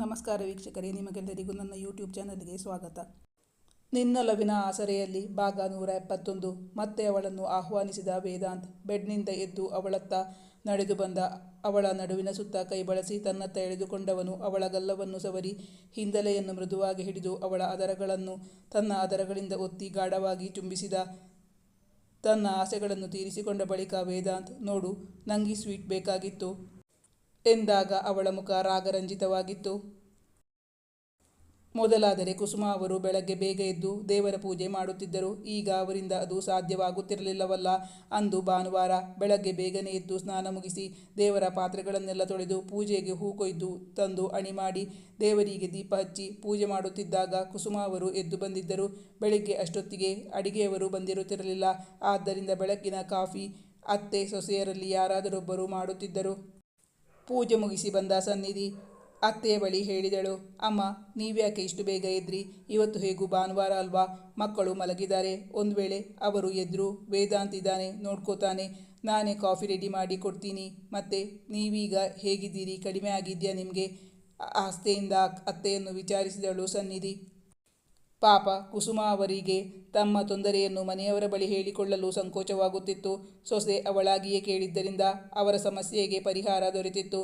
ನಮಸ್ಕಾರ ವೀಕ್ಷಕರೇ, ನಿಮಗೆಲ್ಲರಿಗೂ ನನ್ನ ಯೂಟ್ಯೂಬ್ ಚಾನಲ್ಗೆ ಸ್ವಾಗತ. ನಿನ್ನೊಲವಿನ ಆಸರೆಯಲ್ಲಿ ಭಾಗ ನೂರ ಎಪ್ಪತ್ತೊಂದು, ಮತ್ತೆ ಅವಳನ್ನು ಆಹ್ವಾನಿಸಿದ ವೇದಾಂತ್ ಬೆಡ್ನಿಂದ ಎದ್ದು ಅವಳತ್ತ ನಡೆದು ಬಂದ. ಅವಳ ನಡುವಿನ ಸುತ್ತ ಕೈ ಬಳಸಿ ತನ್ನತ್ತ ಎಳೆದುಕೊಂಡವನು ಅವಳ ಗಲ್ಲವನ್ನು ಸವರಿ ಹಿಂದಲೆಯನ್ನು ಮೃದುವಾಗಿ ಹಿಡಿದು ಅವಳ ಅದರಗಳನ್ನು ತನ್ನ ಅದರಗಳಿಂದ ಒತ್ತಿ ಗಾಢವಾಗಿ ಚುಂಬಿಸಿದ ತನ್ನ ಆಸೆಗಳನ್ನು ತೀರಿಸಿಕೊಂಡ ಬಳಿಕ ವೇದಾಂತ್, ನೋಡು, ನಂಗೆ ಸ್ವೀಟ್ ಬೇಕಾಗಿತ್ತು. ಎಂದಾಗ ಅವಳ ಮುಖ ರಾಗರಂಜಿತವಾಗಿತ್ತು. ಮೊದಲಾದರೆ ಕುಸುಮ ಅವರು ಬೆಳಗ್ಗೆ ಬೇಗ ಎದ್ದು ದೇವರ ಪೂಜೆ ಮಾಡುತ್ತಿದ್ದರು. ಈಗ ಅವರಿಂದ ಅದು ಸಾಧ್ಯವಾಗುತ್ತಿರಲಿಲ್ಲವಲ್ಲ ಅಂದು ಭಾನುವಾರ ಬೆಳಗ್ಗೆ ಬೇಗನೆ ಎದ್ದು ಸ್ನಾನ ಮುಗಿಸಿ ದೇವರ ಪಾತ್ರೆಗಳನ್ನೆಲ್ಲ ತೊಳೆದು ಪೂಜೆಗೆ ಹೂ ಕೊಯ್ದು ತಂದು ಅಣಿ ಮಾಡಿ ದೇವರಿಗೆ ದೀಪ ಹಚ್ಚಿ ಪೂಜೆ ಮಾಡುತ್ತಿದ್ದಾಗ ಕುಸುಮ ಅವರು ಎದ್ದು ಬಂದಿದ್ದರು. ಬೆಳಗ್ಗೆ ಅಷ್ಟೊತ್ತಿಗೆ ಅಡಿಗೆಯವರು ಬಂದಿರುತ್ತಿರಲಿಲ್ಲ. ಆದ್ದರಿಂದ ಬೆಳಗ್ಗಿನ ಕಾಫಿ, ಅತ್ತೆ, ಸೊಸೆಯರಲ್ಲಿ ಯಾರಾದರೊಬ್ಬರು ಮಾಡುತ್ತಿದ್ದರು. ಪೂಜೆ ಮುಗಿಸಿ ಬಂದ ಸನ್ನಿಧಿ. ಅತ್ತೆಯ ಬಳಿ ಹೇಳಿದಳು, ಅಮ್ಮ, ನೀವ್ಯಾಕೆ ಇಷ್ಟು ಬೇಗ ಎದ್ರಿ? ಇವತ್ತು ಹೇಗೂ ಭಾನುವಾರ ಅಲ್ವಾ? ಮಕ್ಕಳು ಮಲಗಿದ್ದಾರೆ. ಒಂದು ವೇಳೆ ಅವರು ಎದ್ರು, ವೇದಾಂತ್ ಇದ್ದಾನೆ, ನೋಡ್ಕೋತಾನೆ. ನಾನೇ ಕಾಫಿ ರೆಡಿ ಮಾಡಿ ಕೊಡ್ತೀನಿ. ಮತ್ತೆ ನೀವೀಗ ಹೇಗಿದ್ದೀರಿ? ಕಡಿಮೆ ಆಗಿದೆಯಾ ನಿಮಗೆ? ಆಸ್ತೆಯಿಂದ ಅತ್ತೆಯನ್ನು ವಿಚಾರಿಸಿದಳು ಸನ್ನಿಧಿ. ಪಾಪ ಕುಸುಮ ಅವರಿಗೆ ತಮ್ಮ ತೊಂದರೆಯನ್ನು ಮನೆಯವರ ಬಳಿ ಹೇಳಿಕೊಳ್ಳಲು ಸಂಕೋಚವಾಗುತ್ತಿತ್ತು. ಸೊಸೆ ಅವಳಾಗಿಯೇ ಕೇಳಿದ್ದರಿಂದ ಅವರ ಸಮಸ್ಯೆಗೆ ಪರಿಹಾರ ದೊರೆತಿತ್ತು.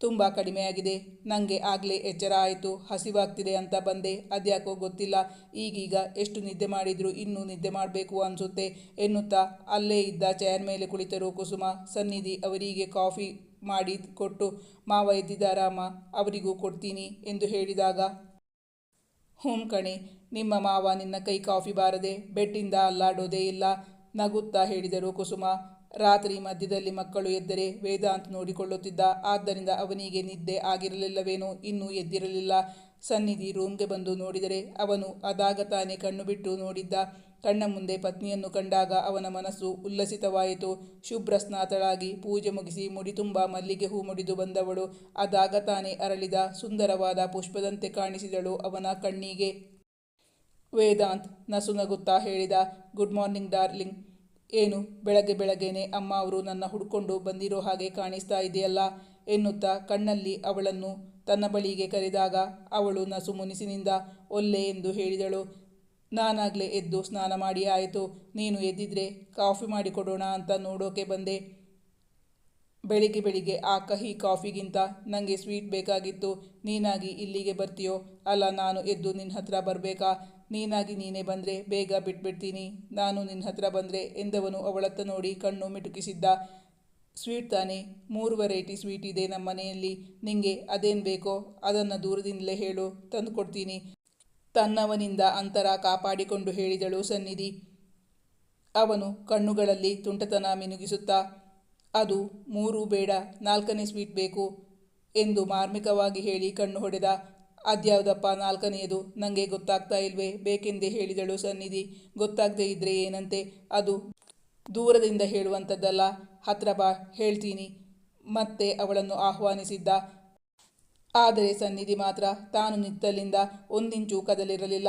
ತುಂಬ ಕಡಿಮೆಯಾಗಿದೆ. ನನಗೆ ಆಗಲೇ ಎಚ್ಚರ ಆಯಿತು. ಹಸಿವಾಗ್ತಿದೆ ಅಂತ ಬಂದೆ. ಅದ್ಯಾಕೋ ಗೊತ್ತಿಲ್ಲ. ಈಗೀಗ ಎಷ್ಟು ನಿದ್ದೆ ಮಾಡಿದರೂ ಇನ್ನೂ ನಿದ್ದೆ ಮಾಡಬೇಕು ಅನಿಸುತ್ತೆ ಎನ್ನುತ್ತಾ ಅಲ್ಲೇ ಇದ್ದ ಚೇರ್ ಮೇಲೆ ಕುಳಿತರು ಕುಸುಮ. ಸನ್ನಿಧಿ ಅವರಿಗೆ ಕಾಫಿ ಮಾಡಿ ಕೊಟ್ಟು, ಮಾವ ಎದ್ದಿದ್ದಾರಾಮ ಅವರಿಗೂ ಕೊಡ್ತೀನಿ ಎಂದು ಹೇಳಿದಾಗ ಹ್ಞೂ ಕಣೆ, ನಿಮ್ಮ ಮಾವ ನಿನ್ನ ಕೈ ಕಾಫಿ ಬಾರದೆ ಬೆಟ್ಟಿಂದ ಅಲ್ಲಾಡೋದೇ ಇಲ್ಲ, ನಗುತ್ತಾ ಹೇಳಿದರು ಕುಸುಮ. ರಾತ್ರಿ ಮಧ್ಯದಲ್ಲಿ ಮಕ್ಕಳು ಎದ್ದರೆ ವೇದಾಂತ್ ನೋಡಿಕೊಳ್ಳುತ್ತಿದ್ದ, ಆದ್ದರಿಂದ ಅವನಿಗೆ ನಿದ್ದೆ ಆಗಿರಲಿಲ್ಲವೇನೋ, ಇನ್ನೂ ಎದ್ದಿರಲಿಲ್ಲ. ಸನ್ನಿಧಿ ರೂಮ್ಗೆ ಬಂದು ನೋಡಿದರೆ ಅವನು ಅದಾಗ ತಾನೇ ಕಣ್ಣು ಬಿಟ್ಟು ನೋಡಿದ್ದ ಕಣ್ಣ ಮುಂದೆ ಪತ್ನಿಯನ್ನು ಕಂಡಾಗ ಅವನ ಮನಸ್ಸು ಉಲ್ಲಸಿತವಾಯಿತು. ಶುಭ್ರ ಸ್ನಾತಳಾಗಿ ಪೂಜೆ ಮುಗಿಸಿ ಮುಡಿ ತುಂಬ ಮಲ್ಲಿಗೆ ಹೂ ಮುಡಿದು ಬಂದವಳು. ಅದಾಗ ತಾನೇ ಅರಳಿದ ಸುಂದರವಾದ ಪುಷ್ಪದಂತೆ ಕಾಣಿಸಿದಳು ಅವನ ಕಣ್ಣಿಗೆ. ವೇದಾಂತ್ ನಸು ನಗುತ್ತಾ ಹೇಳಿದ, ಗುಡ್ ಮಾರ್ನಿಂಗ್ ಡಾರ್ಲಿಂಗ್. ಏನು, ಬೆಳಗ್ಗೆ ಬೆಳಗ್ಗೆನೆ ಅಮ್ಮ ಅವರು ನನ್ನ ಹುಡ್ಕೊಂಡು ಬಂದಿರೋ ಹಾಗೆ ಕಾಣಿಸ್ತಾ ಇದೆಯಲ್ಲ? ಎನ್ನುತ್ತಾ ಕಣ್ಣಲ್ಲಿ ಅವಳನ್ನು ತನ್ನ ಬಳಿಗೆ ಕರೆದಾಗ ಅವಳು ನಸು ಮುನಿಸಿನಿಂದ, ಒಲ್ಲೆ ಎಂದು ಹೇಳಿದಳು. ನಾನಾಗಲೇ ಎದ್ದು ಸ್ನಾನ ಮಾಡಿ ಆಯಿತು. ನೀನು ಎದ್ದಿದ್ರೆ ಕಾಫಿ ಮಾಡಿಕೊಡೋಣ ಅಂತ ನೋಡೋಕೆ ಬಂದೆ. ಬೆಳಿಗ್ಗೆ ಬೆಳಿಗ್ಗೆ ಆ ಕಹಿ ಕಾಫಿಗಿಂತ ನನಗೆ ಸ್ವೀಟ್ ಬೇಕಾಗಿತ್ತು. ನೀನಾಗಿ ಇಲ್ಲಿಗೆ ಬರ್ತೀಯೋ? ಅಲ್ಲ, ನಾನು ಎದ್ದು ನಿನ್ನ ಹತ್ರ ಬರಬೇಕಾ? ನೀನಾಗಿ ನೀನೇ ಬಂದರೆ ಬೇಗ ಬಿಟ್ಬಿಡ್ತೀನಿ. ನಾನು ನಿನ್ನ ಹತ್ರ ಬಂದರೆ ಎಂದವನು ಅವಳತ್ತ ನೋಡಿ ಕಣ್ಣು ಮಿಟುಕಿಸಿದ್ದ. ಸ್ವೀಟ್ ತಾನೇ, ಮೂರು ವೆರೈಟಿ ಸ್ವೀಟ್ ಇದೆ ನಮ್ಮ ಮನೆಯಲ್ಲಿ. ನಿಂಗೆ ಅದೇನು ಬೇಕೋ ಅದನ್ನು ದೂರದಿಂದಲೇ ಹೇಳು, ತಂದು ಕೊಡ್ತೀನಿ. ತನ್ನವನಿಂದ ಅಂತರ ಕಾಪಾಡಿಕೊಂಡು ಹೇಳಿದಳು ಸನ್ನಿಧಿ. ಅವನು ಕಣ್ಣುಗಳಲ್ಲಿ ತುಂಟತನ ಮಿನುಗಿಸುತ್ತಾ, ಅದು ಮೂರು ಬೇಡ, ನಾಲ್ಕನೇ ಸ್ವೀಟ್ ಬೇಕು ಎಂದು ಮಾರ್ಮಿಕವಾಗಿ ಹೇಳಿ ಕಣ್ಣು ಹೊಡೆದ. ಅದ್ಯಾವುದಪ್ಪ ನಾಲ್ಕನೆಯದು? ನನಗೆ ಗೊತ್ತಾಗ್ತಾ ಇಲ್ವೇ? ಬೇಕೆಂದೇ ಹೇಳಿದಳು ಸನ್ನಿಧಿ. ಗೊತ್ತಾಗದೇ ಇದ್ದರೆ ಏನಂತೆ? ಅದು ದೂರದಿಂದ ಹೇಳುವಂಥದ್ದಲ್ಲ. ಹತ್ರ ಬಾ, ಹೇಳ್ತೀನಿ. ಮತ್ತೆ ಅವಳನ್ನು ಆಹ್ವಾನಿಸಿದ್ದ. ಆದರೆ ಸನ್ನಿಧಿ ಮಾತ್ರ ತಾನು ನಿತ್ತಲಿಂದ ಒಂದಿಂಚು ಕದಲಿರಲಿಲ್ಲ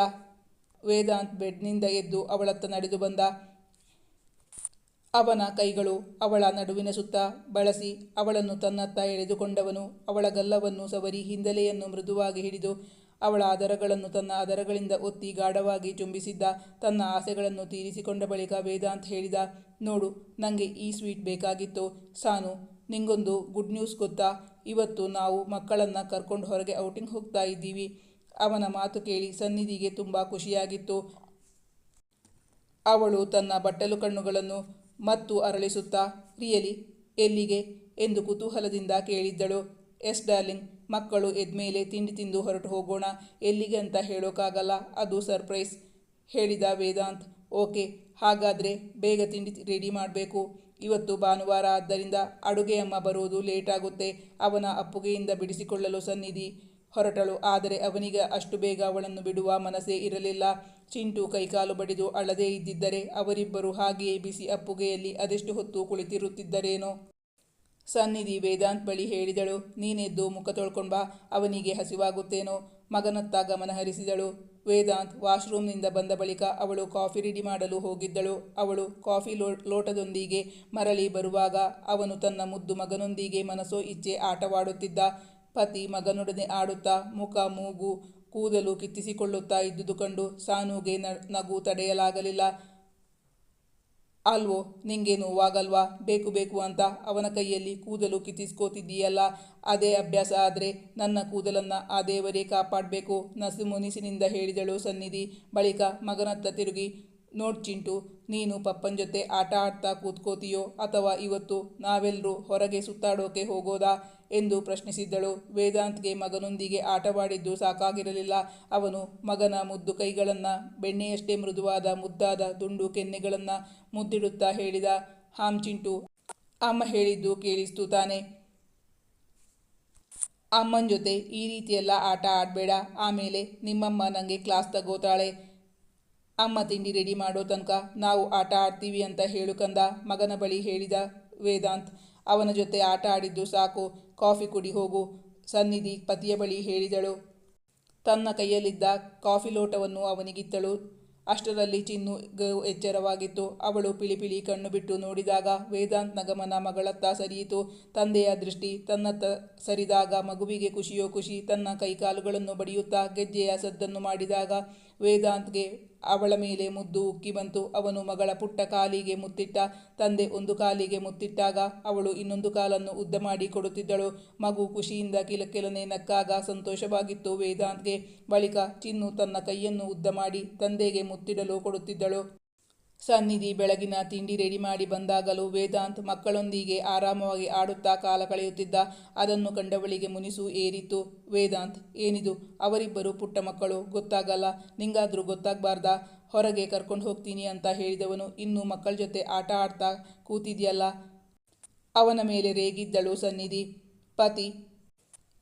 ವೇದಾಂತ್ ಬೆಡ್ನಿಂದ ಎದ್ದು ಅವಳತ್ತ ನಡೆದು ಬಂದ. ಅವನ ಕೈಗಳು ಅವಳ ನಡುವಿನ ಸುತ್ತ ಬಳಸಿ ಅವಳನ್ನು ತನ್ನತ್ತ ಎಳೆದುಕೊಂಡವನು. ಅವಳ ಗಲ್ಲವನ್ನು ಸವರಿ ಹಿಂದಲೆಯನ್ನು ಮೃದುವಾಗಿ ಹಿಡಿದು ಅವಳ ಅದರಗಳನ್ನು ತನ್ನ ಅದರಗಳಿಂದ ಒತ್ತಿ ಗಾಢವಾಗಿ ಚುಂಬಿಸಿದ್ದ ತನ್ನ ಆಸೆಗಳನ್ನು ತೀರಿಸಿಕೊಂಡ ಬಳಿಕ ವೇದಾಂತ್ ಹೇಳಿದ, ನೋಡು ನನಗೆ ಈ ಸ್ವೀಟ್ ಬೇಕಾಗಿತ್ತು. ಸಾನು, ನಿಂಗೊಂದು ಗುಡ್ ನ್ಯೂಸ್ ಗೊತ್ತಾ? ಇವತ್ತು ನಾವು ಮಕ್ಕಳನ್ನು ಕರ್ಕೊಂಡು ಹೊರಗೆ ಔಟಿಂಗ್ ಹೋಗ್ತಾ ಇದ್ದೀವಿ. ಅವನ ಮಾತು ಕೇಳಿ ಸನ್ನಿಧಿಗೆ ತುಂಬ ಖುಷಿಯಾಗಿತ್ತು. ಅವಳು ತನ್ನ ಬಟ್ಟಲು ಕಣ್ಣುಗಳನ್ನು ಮತ್ತು ಅರಳಿಸುತ್ತಾ, ರಿಯಲಿ, ಎಲ್ಲಿಗೆ? ಎಂದು ಕುತೂಹಲದಿಂದ ಕೇಳಿದ್ದಳು. S, darling. ಮಕ್ಕಳು ಎದ್ಮೇಲೆ ತಿಂಡಿ ತಿಂದು ಹೊರಟು ಹೋಗೋಣ, ಎಲ್ಲಿಗೆ ಅಂತ ಹೇಳೋಕ್ಕಾಗಲ್ಲ ಅದು ಸರ್ಪ್ರೈಸ್, ಹೇಳಿದ ವೇದಾಂತ್. ಓಕೆ, ಹಾಗಾದರೆ ಬೇಗ ತಿಂಡಿ ರೆಡಿ ಮಾಡಬೇಕು. ಇವತ್ತು ಭಾನುವಾರ ಆದ್ದರಿಂದ ಅಡುಗೆಯಮ್ಮ ಬರುವುದು ಲೇಟಾಗುತ್ತೆ. ಅವನ ಅಪ್ಪುಗೆಯಿಂದ ಬಿಡಿಸಿಕೊಳ್ಳಲು ಸನ್ನಿಧಿ. ಹೊರಟಳು, ಆದರೆ ಅವನಿಗೆ ಅಷ್ಟು ಬೇಗ ಅವಳನ್ನು ಬಿಡುವ ಮನಸ್ಸೇ ಇರಲಿಲ್ಲ. ಚಿಂಟು ಕೈಕಾಲು ಬಡಿದು ಅಳದೇ ಇದ್ದಿದ್ದರೆ ಅವರಿಬ್ಬರು ಹಾಗೆಯೇ ಬಿಸಿ ಅಪ್ಪುಗೆಯಲ್ಲಿ ಅದೆಷ್ಟು ಹೊತ್ತು ಕುಳಿತಿರುತ್ತಿದ್ದರೇನೋ. ಸನ್ನಿಧಿ ವೇದಾಂತ್ ಬಳಿ ಹೇಳಿದಳು, ನೀನೆದ್ದು ಮುಖ ತೊಳ್ಕೊಂಡ್ಬಾ ಅವನಿಗೆ ಹಸಿವಾಗುತ್ತೇನೋ. ಮಗನತ್ತ ಗಮನ ಹರಿಸಿದಳು. ವೇದಾಂತ್ ವಾಶ್ರೂಮ್ನಿಂದ ಬಂದ ಬಳಿಕ ಅವಳು ಕಾಫಿ ರೆಡಿ ಮಾಡಲು ಹೋಗಿದ್ದಳು. ಅವಳು ಕಾಫಿ ಲೋ, ಲೋಟದೊಂದಿಗೆ ಮರಳಿ ಬರುವಾಗ ಅವನು ತನ್ನ ಮುದ್ದು ಮಗನೊಂದಿಗೆ ಮನಸೋ ಇಚ್ಛೆ ಆಟವಾಡುತ್ತಿದ್ದ. ಪತಿ ಮಗನೊಡನೆ ಆಡುತ್ತಾ ಮುಖ ಮೂಗು, ಕೂದಲು ಕಿತ್ತಿಸಿಕೊಳ್ಳುತ್ತಾ ಇದ್ದುದು ಕಂಡು ಸಾನುಗೆ ನಗು ತಡೆಯಲಾಗಲಿಲ್ಲ. ಅಲ್ವೋ, ನಿಂಗೆ ನೋವಾಗಲ್ವಾ? ಬೇಕು ಬೇಕು ಅಂತ ಅವನ ಕೈಯಲ್ಲಿ ಕೂದಲು ಕಿತ್ತಿಸ್ಕೋತಿದ್ದೀಯಲ್ಲ? ಅದೇ ಅಭ್ಯಾಸ ಆದರೆ ನನ್ನ ಕೂದಲನ್ನು ಆ ದೇವರೇ ಕಾಪಾಡಬೇಕು ನಸು ಮುನಿಸಿನಿಂದ ಹೇಳಿದಳು ಸನ್ನಿಧಿ. ಬಳಿಕ ಮಗನತ್ತ ತಿರುಗಿ ನೋಡ್ ಚಿಂಟು, ನೀನು ಪಪ್ಪನ ಜೊತೆ ಆಟ ಆಡ್ತಾ ಕೂತ್ಕೋತೀಯೋ ಅಥವಾ ಇವತ್ತು ನಾವೆಲ್ಲರೂ ಹೊರಗೆ ಸುತ್ತಾಡೋಕೆ ಹೋಗೋದಾ ಎಂದು ಪ್ರಶ್ನಿಸಿದ್ದಳು. ವೇದಾಂತ್ಗೆ ಮಗನೊಂದಿಗೆ ಆಟವಾಡಿದ್ದು ಸಾಕಾಗಿರಲಿಲ್ಲ. ಅವನು ಮಗನ ಮುದ್ದು ಕೈಗಳನ್ನು, ಬೆಣ್ಣೆಯಷ್ಟೇ ಮೃದುವಾದ ಮುದ್ದಾದ ದುಂಡು ಕೆನ್ನೆಗಳನ್ನು ಮುದ್ದಿಡುತ್ತಾ ಹೇಳಿದ, ಹಾಂ ಚಿಂಟು, ಅಮ್ಮ ಹೇಳಿದ್ದು ಕೇಳಿಸ್ತು ತಾನೆ. ಅಮ್ಮನ ಜೊತೆ ಈ ರೀತಿಯೆಲ್ಲ ಆಟ ಆಡಬೇಡ. ಆಮೇಲೆ ನಿಮ್ಮಮ್ಮ ನನಗೆ ಕ್ಲಾಸ್ ತಗೋತಾಳೆ. ಅಮ್ಮ ತಿಂಡಿ ರೆಡಿ ಮಾಡೋ ತನಕ ನಾವು ಆಟ ಆಡ್ತೀವಿ ಅಂತ ಹೇಳುಕಂದ ಮಗನ ಬಳಿ ಹೇಳಿದ ವೇದಾಂತ್. ಅವನ ಜೊತೆ ಆಟ ಆಡಿದ್ದು ಸಾಕು, ಕಾಫಿ ಕುಡಿ ಹೋಗು, ಸನ್ನಿಧಿ ಪತಿಯ ಬಳಿ ಹೇಳಿದಳು. ತನ್ನ ಕೈಯಲ್ಲಿದ್ದ ಕಾಫಿ ಲೋಟವನ್ನು ಅವನಿಗಿತ್ತಳು. ಅಷ್ಟರಲ್ಲಿ ಚಿನ್ನು ಎಚ್ಚರವಾಗಿತ್ತು. ಅವಳು ಪಿಳಿಪಿಳಿ ಕಣ್ಣು ಬಿಟ್ಟು ನೋಡಿದಾಗ ವೇದಾಂತ್ನ ಗಮನ ಮಗಳತ್ತ ಸರಿಯಿತು. ತಂದೆಯ ದೃಷ್ಟಿ ತನ್ನತ್ತ ಸರಿದಾಗ ಮಗುವಿಗೆ ಖುಷಿಯೋ ಖುಷಿ ತನ್ನ ಕೈಕಾಲುಗಳನ್ನು ಬಡಿಯುತ್ತಾ ಗೆಜ್ಜೆಯ ಸದ್ದನ್ನು ಮಾಡಿದಾಗ ವೇದಾಂತ್ಗೆ ಅವಳ ಮೇಲೆ ಮುದ್ದು ಉಕ್ಕಿ ಬಂತು. ಅವನು ಮಗಳ ಪುಟ್ಟ ಕಾಲಿಗೆ ಮುತ್ತಿಟ್ಟ, ತಂದೆ ಒಂದು ಕಾಲಿಗೆ ಮುತ್ತಿಟ್ಟಾಗ ಅವಳು ಇನ್ನೊಂದು ಕಾಲನ್ನು ಉದ್ದ ಮಾಡಿ ಕೊಡುತ್ತಿದ್ದಳು. ಮಗು ಖುಷಿಯಿಂದ ಕಿಲಕಿಲನೆ ನಕ್ಕಾಗ ಸಂತೋಷವಾಗಿತ್ತು ವೇದಾಂತ್ಗೆ. ಬಳಿಕ ಚಿನ್ನು ತನ್ನ ಕೈಯನ್ನು ಉದ್ದ ಮಾಡಿ ತಂದೆಗೆ ಮುತ್ತಿಡಲು ಕೊಡುತ್ತಿದ್ದಳು. ಸನ್ನಿಧಿ ಬೆಳಗಿನ ತಿಂಡಿ ರೆಡಿ ಮಾಡಿ ಬಂದಾಗಲೂ ವೇದಾಂತ್ ಮಕ್ಕಳೊಂದಿಗೆ ಆರಾಮವಾಗಿ ಆಡುತ್ತಾ ಕಾಲ ಕಳೆಯುತ್ತಿದ್ದ ಅದನ್ನು ಕಂಡವಳಿಗೆ ಮುನಿಸು ಏರಿತು. ವೇದಾಂತ್, ಏನಿದು? ಅವರಿಬ್ಬರು ಪುಟ್ಟ ಮಕ್ಕಳು. ಗೊತ್ತಾಗಲ್ಲ. ನಿಂಗಾದರೂ ಗೊತ್ತಾಗಬಾರ್ದ. ಹೊರಗೆ ಕರ್ಕೊಂಡು ಹೋಗ್ತೀನಿ ಅಂತ ಹೇಳಿದವನು. ಇನ್ನೂ ಮಕ್ಕಳ ಜೊತೆ ಆಟ ಆಡ್ತಾ ಕೂತಿದೆಯಲ್ಲ? ಅವನ ಮೇಲೆ ರೇಗಿದ್ದಳು ಸನ್ನಿಧಿ. ಪತಿ,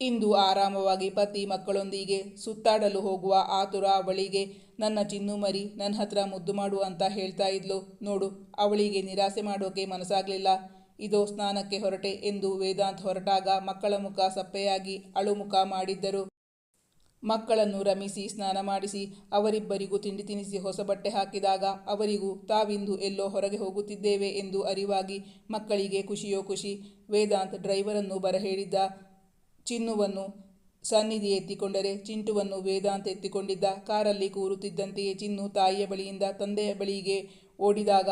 ಇಂದು ಆರಾಮವಾಗಿ ಪತಿ ಮಕ್ಕಳೊಂದಿಗೆ ಸುತ್ತಾಡಲು ಹೋಗುವ ಆತುರ ಅವಳಿಗೆ ನನ್ನ ಚಿನ್ನು ಮರಿ ನನ್ನ ಹತ್ರ ಮುದ್ದು ಮಾಡು ಅಂತ ಹೇಳ್ತಾ ಇದ್ಲು. ನೋಡು, ಅವಳಿಗೆ ನಿರಾಸೆ ಮಾಡೋಕೆ ಮನಸ್ಸಾಗಲಿಲ್ಲ. ಇದೋ ಸ್ನಾನಕ್ಕೆ ಹೊರಟೆ ಎಂದು ವೇದಾಂತ್ ಹೊರಟಾಗ ಮಕ್ಕಳ ಮುಖ ಸಪ್ಪೆಯಾಗಿ ಅಳುಮುಖ ಮಾಡಿದ್ದರು. ಮಕ್ಕಳನ್ನು ರಮಿಸಿ, ಸ್ನಾನ ಮಾಡಿಸಿ, ಅವರಿಬ್ಬರಿಗೂ ತಿಂಡಿ ತಿನಿಸಿ ಹೊಸ ಬಟ್ಟೆ ಹಾಕಿದಾಗ ಅವರಿಗೂ ತಾವಿಂದು ಎಲ್ಲೋ ಹೊರಗೆ ಹೋಗುತ್ತಿದ್ದೇವೆ ಎಂದು ಅರಿವಾಗಿ ಮಕ್ಕಳಿಗೆ ಖುಷಿಯೋ ಖುಷಿ, ವೇದಾಂತ್ ಡ್ರೈವರನ್ನು ಬರಹೇಳಿದ್ದ. ಚಿನ್ನುವನ್ನು ಸನ್ನಿಧಿ ಎತ್ತಿಕೊಂಡರೆ ಚಿಂಟುವನ್ನು ವೇದಾಂತ ಎತ್ತಿಕೊಂಡಿದ್ದ. ಕಾರಲ್ಲಿ ಕೂರುತ್ತಿದ್ದಂತೆಯೇ ಚಿನ್ನು ತಾಯಿಯ ಬಳಿಯಿಂದ ತಂದೆಯ ಬಳಿಗೆ ಓಡಿದಾಗ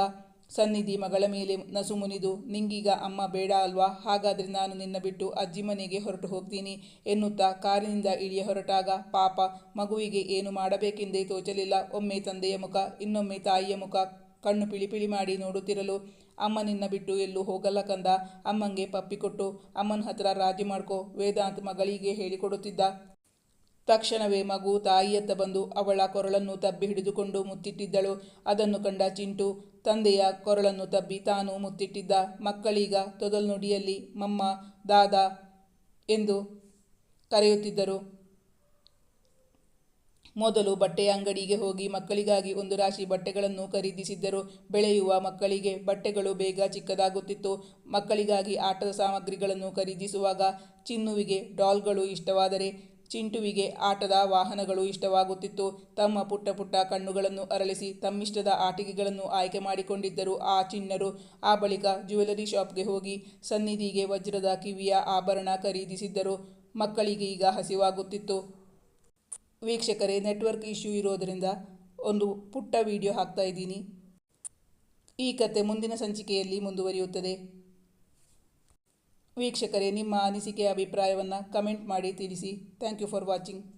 ಸನ್ನಿಧಿ ಮಗಳ ಮೇಲೆ ನಸು ಮುನಿದು, ನಿಂಗೀಗ ಅಮ್ಮ ಬೇಡ ಅಲ್ವಾ? ಹಾಗಾದರೆ ನಾನು ನಿನ್ನ ಬಿಟ್ಟು ಅಜ್ಜಿ ಮನೆಗೆ ಹೊರಟು ಹೋಗ್ತೀನಿ ಎನ್ನುತ್ತಾ ಕಾರಿನಿಂದ ಇಳಿಯ ಹೊರಟಾಗ, ಪಾಪ, ಮಗುವಿಗೆ ಏನು ಮಾಡಬೇಕೆಂದೇ ತೋಚಲಿಲ್ಲ. ಒಮ್ಮೆ ತಂದೆಯ ಮುಖ, ಇನ್ನೊಮ್ಮೆ ತಾಯಿಯ ಮುಖ ಕಣ್ಣು ಪಿಳಿ ಪಿಳಿ ಮಾಡಿ ನೋಡುತ್ತಿರಲು ಅಮ್ಮ ಬಿಟ್ಟು ಎಲ್ಲೂ ಹೋಗಲ್ಲ ಕಂದ. ಅಮ್ಮಂಗೆ ಪಪ್ಪಿ ಕೊಟ್ಟು, ಅಮ್ಮನ ಹತ್ರ ರಾಜಿ ಮಾಡ್ಕೋ, ವೇದಾಂತ್ ಮಗಳಿಗೆ ಹೇಳಿಕೊಡುತ್ತಿದ್ದ. ತಕ್ಷಣವೇ ಮಗು ತಾಯಿಯತ್ತ ಬಂದು ಅವಳ ಕೊರಳನ್ನು ತಬ್ಬಿ ಹಿಡಿದುಕೊಂಡು ಮುತ್ತಿಟ್ಟಿದ್ದಳು. ಅದನ್ನು ಕಂಡ ಚಿಂಟು, ತಂದೆಯ ಕೊರಳನ್ನು ತಬ್ಬಿ ತಾನು ಮುತ್ತಿಟ್ಟಿದ್ದ. ಮಕ್ಕಳೀಗ ತೊದಲ್ನುಡಿಯಲ್ಲಿ ಮಮ್ಮ, ದಾದಾ ಎಂದು ಕರೆಯುತ್ತಿದ್ದರು. ಮೊದಲು ಬಟ್ಟೆಯ ಅಂಗಡಿಗೆ ಹೋಗಿ ಮಕ್ಕಳಿಗಾಗಿ ಒಂದು ರಾಶಿ ಬಟ್ಟೆಗಳನ್ನು ಖರೀದಿಸಿದ್ದರು. ಬೆಳೆಯುವ ಮಕ್ಕಳಿಗೆ ಬಟ್ಟೆಗಳು ಬೇಗ ಚಿಕ್ಕದಾಗುತ್ತಿತ್ತು. ಮಕ್ಕಳಿಗಾಗಿ ಆಟದ ಸಾಮಗ್ರಿಗಳನ್ನು ಖರೀದಿಸುವಾಗ ಚಿನ್ನುವಿಗೆ ಡಾಲ್ಗಳು ಇಷ್ಟವಾದರೆ ಚಿಂಟುವಿಗೆ ಆಟದ ವಾಹನಗಳು ಇಷ್ಟವಾಗುತ್ತಿತ್ತು. ತಮ್ಮ ಪುಟ್ಟ ಪುಟ್ಟ ಕಣ್ಣುಗಳನ್ನು ಅರಳಿಸಿ ತಮ್ಮಿಷ್ಟದ ಆಟಿಕೆಗಳನ್ನು ಆಯ್ಕೆ ಮಾಡಿಕೊಂಡಿದ್ದರು. ಆ ಚಿನ್ನರು ಆ ಬಳಿಕ ಜ್ಯುವೆಲರಿ ಶಾಪ್ಗೆ ಹೋಗಿ ಸನ್ನಿಧಿಗೆ ವಜ್ರದ ಕಿವಿಯ ಆಭರಣ ಖರೀದಿಸಿದ್ದರು. ಮಕ್ಕಳಿಗೆ ಈಗ ಹಸಿವಾಗುತ್ತಿತ್ತು. ವೀಕ್ಷಕರೇ ನೆಟ್ವರ್ಕ್ ಇಶ್ಯೂ ಇರೋದರಿಂದ ಒಂದು ಪುಟ್ಟ ವಿಡಿಯೋ ಹಾಕ್ತಾ ಇದ್ದೀನಿ. ಈ ಕತೆ ಮುಂದಿನ ಸಂಚಿಕೆಯಲ್ಲಿ ಮುಂದುವರಿಯುತ್ತದೆ. ವೀಕ್ಷಕರೇ, ನಿಮ್ಮ ಅನಿಸಿಕೆ, ಅಭಿಪ್ರಾಯವನ್ನು ಕಮೆಂಟ್ ಮಾಡಿ ತಿಳಿಸಿ. Thank you for watching